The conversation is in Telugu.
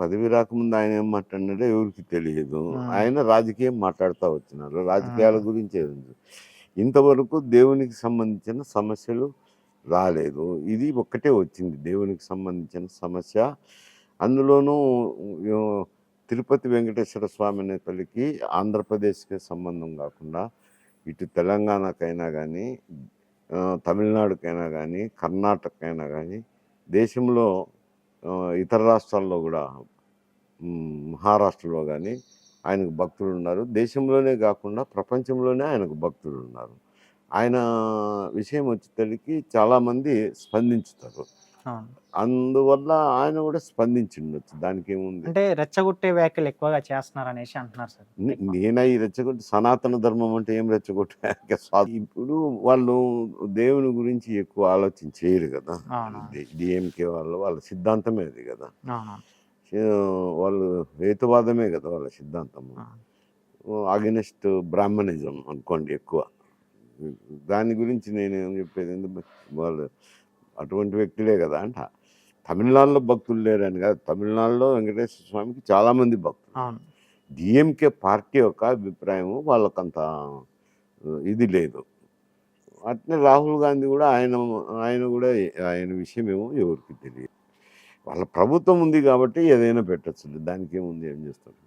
పదవి రాకముందు ఆయన ఏం మాట్లాడినాడో ఎవరికి తెలియదు. ఆయన రాజకీయం మాట్లాడుతూ వచ్చినారు రాజకీయాల. గురించి. ఇంతవరకు దేవునికి సంబంధించిన సమస్యలు రాలేదు ఇది ఒక్కటే వచ్చింది దేవునికి సంబంధించిన సమస్య అందులోనూ తిరుపతి వెంకటేశ్వర స్వామి అనే తల్లికి ఆంధ్రప్రదేశ్కి సంబంధం కాకుండా ఇటు తెలంగాణకైనా కానీ తమిళనాడుకైనా కానీ కర్ణాటకైనా కానీ దేశంలో ఇతర రాష్ట్రాల్లో కూడా మహారాష్ట్రలో కానీ ఆయనకు భక్తులు ఉన్నారు. దేశంలోనే కాకుండా ప్రపంచంలోనే ఆయనకు భక్తులు ఉన్నారు. ఆయన విషయం వచ్చేసరికి చాలామంది స్పందించుతారు. అందువల్ల ఆయన కూడా స్పందించిండొచ్చు. దానికి ఏముంది అంటే రెచ్చగొట్టే వ్యాఖ్యలు ఎక్కువగా చేస్తున్నారు అనేసి అంటున్నారు సార్. నేనా ఈ రెచ్చగొట్టి సనాతన ధర్మం అంటే ఏం రెచ్చగొట్టే ఇప్పుడు వాళ్ళు దేవుని గురించి ఎక్కువ ఆలోచన చేయరు కదా. డిఎంకే వాళ్ళు వాళ్ళ సిద్ధాంతమే అది కదా. వాళ్ళు హేతువాదమే కదా వాళ్ళ సిద్ధాంతం అవును. అగెనిస్ట్ బ్రాహ్మణిజం అనుకోండి ఎక్కువ. దాని గురించి నేను ఏం చెప్పేది? ఎందుకు? వాళ్ళు అటువంటి వ్యక్తులే కదా అంట. తమిళనాడులో భక్తులు లేరని కాదు. తమిళనాడులో వెంకటేశ్వర స్వామికి చాలామంది భక్తులు. డిఎంకే పార్టీ యొక్క అభిప్రాయం వాళ్ళకంత ఇది లేదు. అట్నే రాహుల్ గాంధీ కూడా ఆయన ఆయన కూడా ఆయన విషయం ఏమో ఎవరికి తెలియదు. వాళ్ళ ప్రభుత్వం ఉంది కాబట్టి ఏదైనా పెట్టచ్చు. దానికి ఏముంది? ఏం చేస్తారు?